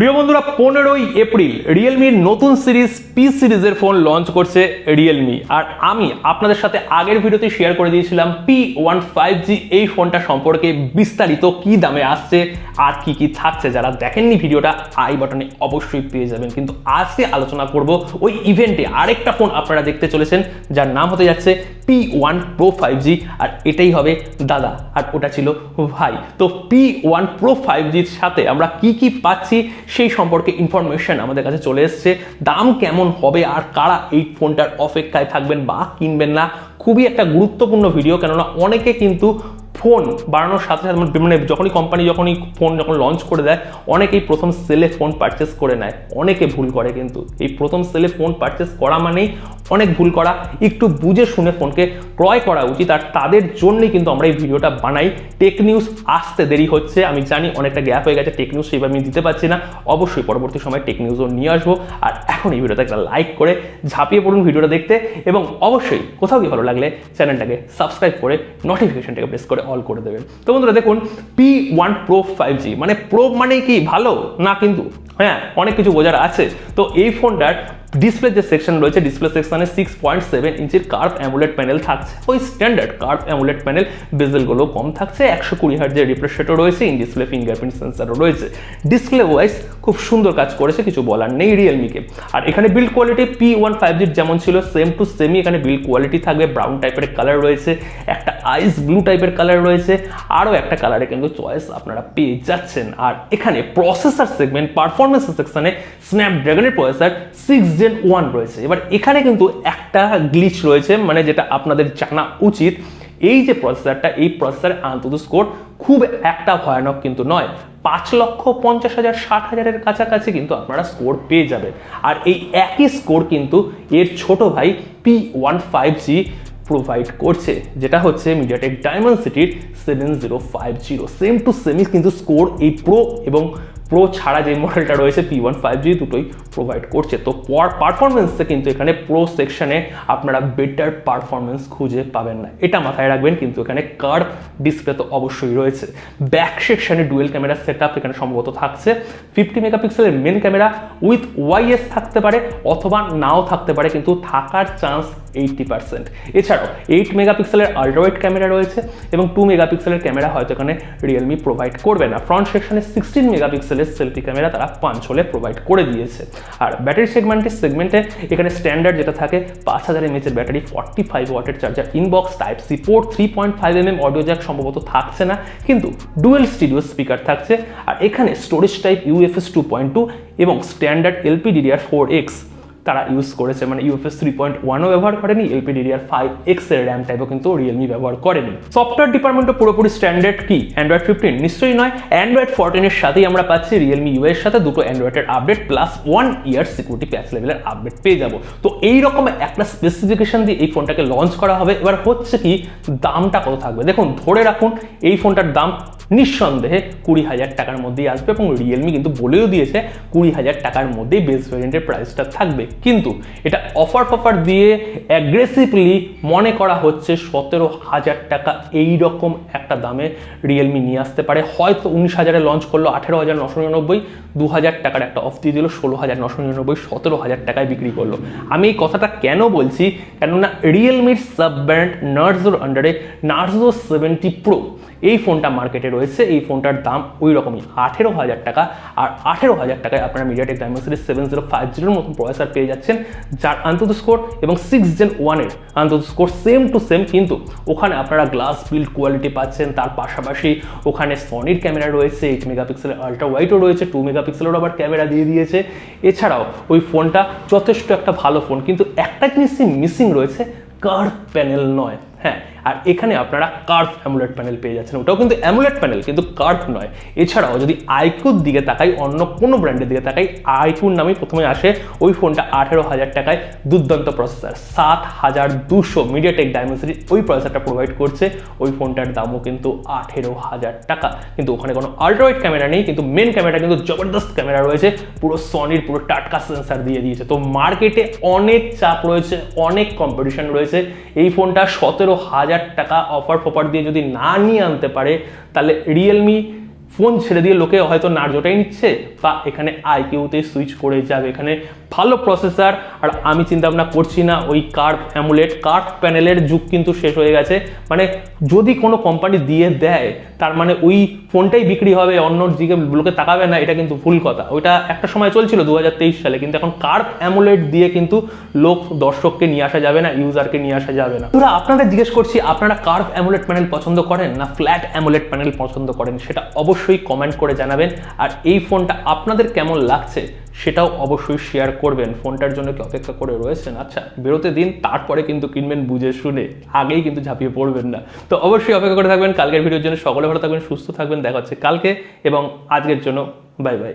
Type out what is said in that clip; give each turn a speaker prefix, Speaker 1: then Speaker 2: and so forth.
Speaker 1: প্রিয় বন্ধুরা, পনেরোই এপ্রিল রিয়েলমির নতুন সিরিজ পি সিরিজের ফোন লঞ্চ করছে রিয়েলমি আর আমি আপনাদের সাথে আগের ভিডিওতে শেয়ার করে দিয়েছিলাম পি ওয়ান ফাইভ জি এই ফোনটা সম্পর্কে বিস্তারিত, কি দামে আসছে, আর কি কি থাকছে। যারা দেখেননি ভিডিওটা আই বাটনে অবশ্যই পেয়ে যাবেন। কিন্তু আজকে আলোচনা করব ওই ইভেন্টে আরেকটা ফোন আপনারা দেখতে চলেছেন, যার নাম হতে যাচ্ছে P one pro five G আর এটাই হবে দাদা, আর ওটা ছিল ভাই। তো পি ওয়ান প্রো ফাইভ জির সাথে আমরা কি কি পাচ্ছি সেই সম্পর্কে ইনফরমেশন আমাদের কাছে চলে এসছে। দাম কেমন হবে আর কারা এই ফোনটার অপেক্ষায় থাকবেন বা কিনবেন না? খুবই একটা গুরুত্বপূর্ণ ভিডিও কেননা অনেকে কিন্তু ফোন বাড়ানোর সাথে সাথে মানে- যখনই কোম্পানি যখনই ফোন যখন লঞ্চ করে দেয়, অনেকেই প্রথম সেলে ফোন পারচেস করে নেয়। অনেকে ভুল করে কিন্তু। এই প্রথম সেলে ফোন পারচেস করা মানেই অনেক ভুল করা। একটু বুঝে শুনে ফোনকে ক্রয় করা উচিত। আর তাদের জন্যই কিন্তু আমরা এই ভিডিওটা বানাই। টেক নিউজ আসতে দেরি হচ্ছে। আমি জানি অনেকটা গ্যাপ হয়ে গেছে। টেক নিউজ সেইভাবে আমি দিতে পারছি না। অবশ্যই পরবর্তী সময় টেক নিউজও নিয়ে আসব। আর এখন এই ভিডিওটা একটা লাইক করে ঝাঁপিয়ে পড়ুন ভিডিওটা দেখতে। এবং অবশ্যই কোথাও কি ভালো লাগলে চ্যানেলটাকে সাবস্ক্রাইব করে নোটিফিকেশনটাকে প্রেস করে অল করে দেবেন। তো বন্ধুরা দেখুন P one pro five G মানে প্রো মানে কি? ভালো না কিন্তু? হ্যাঁ অনেক কিছু বোঝার আছে। তো এই ফোনটার ডিসপ্লে যে সেকশন রয়েছে ডিসপ্লে সেকশনে সিক্স পয়েন্ট সেভেন ইঞ্চির কার্ভ অ্যামুলেট প্যানেল থাকছে। ওই স্ট্যান্ডার্ড কার্ভ অ্যামুলেট প্যানেল বেজেলগুলো কম থাকছে, একশো কুড়ি হার্ট যে রিফ্রেশ রেটও রয়েছে ইন ডিসপ্লে ফিঙ্গারপ্রিন্ট সেন্সারও রয়েছে। ডিসপ্লে ওয়াইজ খুব সুন্দর কাজ করেছে, কিছু বলার নেই রিয়েলমিকে আর এখানে build quality P one five জির যেমন ছিল সেম টু সেমই এখানে বিল্ড কোয়ালিটি থাকবে। ব্রাউন টাইপের কালার রয়েছে, একটা আইস ব্লু টাইপের কালার রয়েছে, আরও একটা কালারে কিন্তু চয়েস আপনারা পেয়ে যাচ্ছেন। আর এখানে প্রসেসর সেগমেন্ট পারফরমেন্স সেকশনে স্ন্যাপড্রাগনের প্রসেসর সিক্স জেন ওয়ান রয়েছে। এবার এখানে কিন্তু একটা গ্লিচ রয়েছে মানে যেটা আপনাদের জানা উচিত। এই যে প্রসেসরটা এই প্রসেসরের আন্তত স্কোর খুব একটা ভয়ানক কিন্তু নয়। পাঁচ লক্ষ পঞ্চাশ হাজার, ষাট হাজারের কাছাকাছি কিন্তু আপনারা স্কোর পেয়ে যাবেন। আর এই একই স্কোর কিন্তু এর ছোট ভাই P one five G provide করছে, যেটা হচ্ছে মিডিয়াটেক ডায়মন্ড সিটির seven zero five zero same to same কিন্তু স্কোর এই প্রো এবং প্রো ছাড়া যে মডেলটা রয়েছে পি ওয়ান ফাইভ জি দুটোই প্রোভাইড করছে। তো পারফরমেন্সে কিন্তু এখানে প্রো সেকশনে আপনারা বেটার পারফরমেন্স খুঁজে পাবেন না। এটা মাথায় রাখবেন, কিন্তু এখানে কার্ভ ডিসপ্লে তো অবশ্যই রয়েছে। ব্যাক সেকশনে ডুয়েল ক্যামেরা সেট আপ এখানে সম্ভবত থাকছে। ফিফটি মেগাপিক্সেলের মেন ক্যামেরা উইথ ওয়াইএস থাকতে পারে, অথবা নাও থাকতে পারে, কিন্তু থাকার চান্স এইটটি পার্সেন্ট এছাড়াও এইট মেগাপিক্সেলের আল্ট্রাওয়েট ক্যামেরা রয়েছে, এবং টু মেগাপিক্সেলের ক্যামেরা হয়তো এখানে রিয়েলমি প্রোভাইড করবে না। ফ্রন্ট সেকশনে সিক্সটিন মেগাপিক্সেলের সেলফি ক্যামেরা তারা পাঁচ হলে প্রোভাইড করে দিয়েছে। আর ব্যাটারি সেগমেন্টের সেগমেন্টে এখানে স্ট্যান্ডার্ড যেটা থাকে, পাঁচ হাজার এমএচের ব্যাটারি ফর্টি ফাইভ ওয়াটের charger inbox type C port three point five M M audio jack সম্ভবত থাকছে না, কিন্তু ডুয়েল স্টিডিও স্পিকার থাকছে। আর এখানে storage type UFS two point two এবং স্ট্যান্ডার্ড এলপিডিডিআর ফোর এক্স তারা ইউজ করেছে মানে ইউএফএস থ্রি পয়েন্ট ওয়ানও ব্যবহার করেনি এলপিডিডিআর ফাইভ এক্সের র্যাম টাইপও কিন্তু রিয়েলমি ব্যবহার করেনি। সফটওয়্যার ডিপার্টমেন্টও পুরোপুরি স্ট্যান্ডার্ড কি? অ্যান্ড্রয়েড ফিফটিন নিশ্চয়ই নয়। অ্যান্ড্রয়েড ফোরটিনের সাথেই আমরা পাচ্ছি রিয়েলমি ইউ এর সাথে দুটো অ্যান্ড্রয়েডের update plus one year security patch লেভেলের আপডেট পেয়ে যাব। তো এইরকম একটা স্পেসিফিকেশন দিয়ে এই ফোনটাকে লঞ্চ করা হবে। এবার হচ্ছে কি, দামটা কত থাকবে? দেখুন, ধরে রাখুন, এই ফোনটার দাম নিঃসন্দেহে কুড়ি হাজার টাকার মধ্যেই আসবে এবং রিয়েলমি কিন্তু বলেও দিয়েছে কুড়ি হাজার টাকার মধ্যেই বেস ভ্যারিয়েন্টের প্রাইসটা থাকবে। কিন্তু এটা অফার ফফার দিয়ে অ্যাগ্রেসিভলি মনে করা হচ্ছে সতেরো হাজার টাকা এই রকম একটা দামে রিয়েলমি নিয়ে আসতে পারে। হয়তো উনিশ হাজারে লঞ্চ করল আঠেরো হাজার নশো নিরানব্বই, দু হাজার টাকার একটা অফ দিয়ে দিল, ষোলো হাজার নশো নিরানব্বই, সতেরো হাজার টাকায় বিক্রি করল। আমি এই কথাটা কেন বলছি? কেননা রিয়েলমির সাব ব্র্যান্ড নার্জোর আন্ডারে নার্জো সেভেন্টি প্রো এই ফোনটা মার্কেটে রয়েছে, এই ফোনটার দাম ওই রকমই আঠেরো হাজার টাকা। আর আঠেরো হাজার টাকায় আপনারা MediaTek diamond series seven zero five জিরোর মতন প্রসেসর পেয়ে যাচ্ছেন, যার আন্তত স্কোর এবং সিক্স জেন ওয়ানের AnTuTu score same to same কিন্তু ওখানে আপনারা গ্লাস বিল্ড কোয়ালিটি পাচ্ছেন, তার পাশাপাশি ওখানে সনির ক্যামেরা রয়েছে এইট মেগাপিক্সেলের আল্ট্রা ওয়াইটও রয়েছে টু মেগাপিক্সেলের আবার ক্যামেরা দিয়ে দিয়েছে। এছাড়াও ওই ফোনটা যথেষ্ট একটা ভালো ফোন, কিন্তু একটা জিনিসই মিসিং রয়েছে কার প্যানেল নয়। হ্যাঁ আর এখানে আপনারা কার্ভ অ্যামুলেট প্যানেল পেয়ে যাচ্ছেন। ওটাও কিন্তু অ্যামুলেট প্যানেল কিন্তু কার্ভ নয়। এছাড়াও যদি আইকুর দিকে তাকাই, অন্য কোনো ব্র্যান্ডের দিকে তাকাই, আইকুর নামে প্রথমে আসে ওই ফোনটা আঠেরো হাজার টাকায় দুর্দান্ত প্রসেসর সাত হাজার দুশো মিডিয়াটেক ডায়মেন্সিটি ওই প্রসেসরটা প্রোভাইড করছে। ওই ফোনটার দামও কিন্তু আঠেরো হাজার টাকা। কিন্তু ওখানে কোনো আল্ট্রাওয়েড ক্যামেরা নেই, কিন্তু মেন ক্যামেরা কিন্তু জবরদস্ত ক্যামেরা রয়েছে। পুরো সনির পুরো টাটকা সেন্সার দিয়ে দিয়েছে। তো মার্কেটে অনেক চাপ রয়েছে, অনেক কম্পিটিশন রয়েছে। এই ফোনটা সতেরো হাজার টাকা অফার ফফার দিয়ে যদি না নিয়ে আনতে পারে, তাহলে রিয়েলমি ফোন ছেড়ে দিয়ে লোকে হয়তো নার্জোটাই নিচ্ছে। বা এখানে আইকিউতে সুইচ করে যাবে এখানে ভালো প্রসেসার আর আমি চিন্তা ভাবনা করছি না, ওই কার্ভ অ্যামুলেট কার্ভ প্যানেলের যুগ কিন্তু শেষ হয়ে গেছে। মানে যদি কোনো কোম্পানি দিয়ে দেয়, তার মানে ওই ফোনটাই বিক্রি হবে, অন্য দিকে লোকে তাকাবে না, এটা কিন্তু ভুল কথা। ওইটা একটা সময় চলছিল দু হাজার তেইশ সালে, কিন্তু এখন কার্ভ অ্যামুলেট দিয়ে কিন্তু লোক দর্শককে নিয়ে আসা যাবে না ইউজারকে নিয়ে আসা যাবে না। তোরা আপনাদের জিজ্ঞেস করছি, আপনারা কার্ভ অ্যামুলেট প্যানেল পছন্দ করেন না ফ্ল্যাট অ্যামুলেট প্যানেল পছন্দ করেন? সেটা অবশ্যই কমেন্ট করে জানাবেন। আর এই ফোনটা আপনাদের কেমন লাগছে সেটাও অবশ্যই শেয়ার করবেন। ফোনটার জন্য কি অপেক্ষা করে রয়েছেন? আচ্ছা বেরোতে দিন, তারপরে কিন্তু কিনবেন বুঝে শুনে। আগেই কিন্তু ঝাঁপিয়ে পড়বেন না। তো অবশ্যই অপেক্ষা করে থাকবেন। কালকের ভিডিওর জন্য সকলে ভালো থাকবেন, সুস্থ থাকবেন। দেখা হচ্ছে কালকে এবং আজকের জন্য। Bye bye.